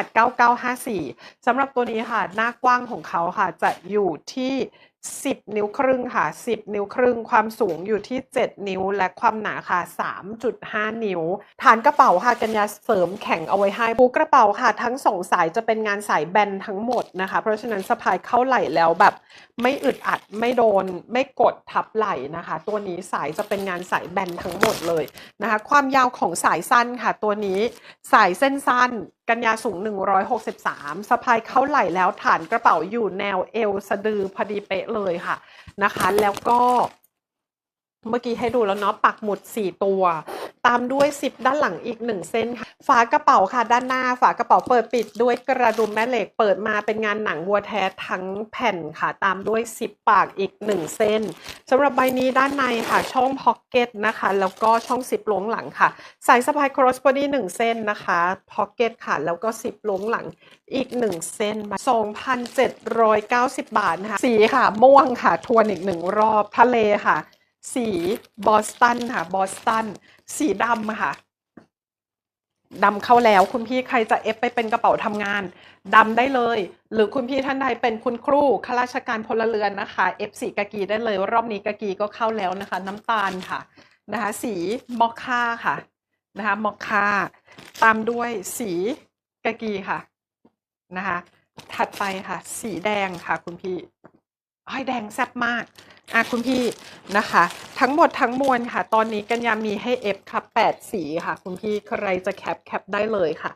หัส 9954 สำหรับตัวนี้ค่ะ หน้ากว้างของเขาค่ะ จะอยู่ที่ 10 นิ้วครึ่งค่ะ 10 นิ้วครึ่ง ความสูงอยู่ที่ 7 นิ้ว และความหนาค่ะ 3.5 นิ้ว ฐานกระเป๋าค่ะ กันยาเสริมแข็งเอาไว้ให้ปูกระเป๋าค่ะ ทั้งสองสายจะเป็นงานสายแบนทั้งหมดนะคะ เพราะฉะนั้นสะพายเข้าไหล่แล้วแบบ ไม่อึดอัด ไม่โดน ไม่กดทับไหล่นะคะ ตัวนี้สายจะเป็นงานสายแบนทั้งหมดเลยนะคะ ความยาวของสายสั้นค่ะ ตัวนี้ สายเส้นสั้น กันยาสูง 163สะพายเข้าไหล่แล้วฐานกระเป๋าอยู่แนวเอวสะดือพอดีเป๊ะเลยค่ะนะคะ แล้วก็เมื่อกี้ให้ดูแล้วเนาะปักหมุด 4 ตัว ตามด้วยซิปด้านหลังอีก 1 เส้นค่ะฝากระเป๋าค่ะด้านหน้า ฝากระเป๋าเปิดปิดด้วยกระดุมแม่เหล็กเปิดมาเป็นงานหนังวัวแท้ทั้งแผ่นค่ะ ตามด้วยซิปปากอีก 1 เส้น สำหรับใบนี้ด้านในค่ะช่องพ็อกเก็ตนะคะ แล้วก็ช่องซิปล้วงหลังค่ะ สายสะพาย cross body 1เส้นนะคะพ็อกเก็ตค่ะ แล้วก็ซิปล้วงหลังอีก1เส้นมา2,790 บาทนะคะสีค่ะ ม่วงค่ะ ทวนอีกหนึ่งรอบทะเลค่ะ สีบอสตันค่ะบอสตัน สีดำค่ะ ดำเข้าแล้วคุณพี่ใครจะเอฟไปเป็นกระเป๋าทำงานดำได้เลย หรือคุณพี่ท่านใดเป็นคุณครูข้าราชการพลเรือนนะคะเอฟสีกากีได้เลย รอบนี้กากีก็เข้าแล้วนะคะ น้ำตาลค่ะนะคะ สีมอคค่าค่ะนะคะมอคค่าตามด้วยสีกากีค่ะนะคะ ถัดไปค่ะ สีแดงค่ะ คุณพี่อ้อยแดงแซ่บมาก อะคุณพี่นะคะ ทั้งหมดทั้งมวลค่ะ ตอนนี้กันยามีให้เอฟค่ะ8สีค่ะ คุณพี่ใครจะแคปแคปได้เลยค่ะ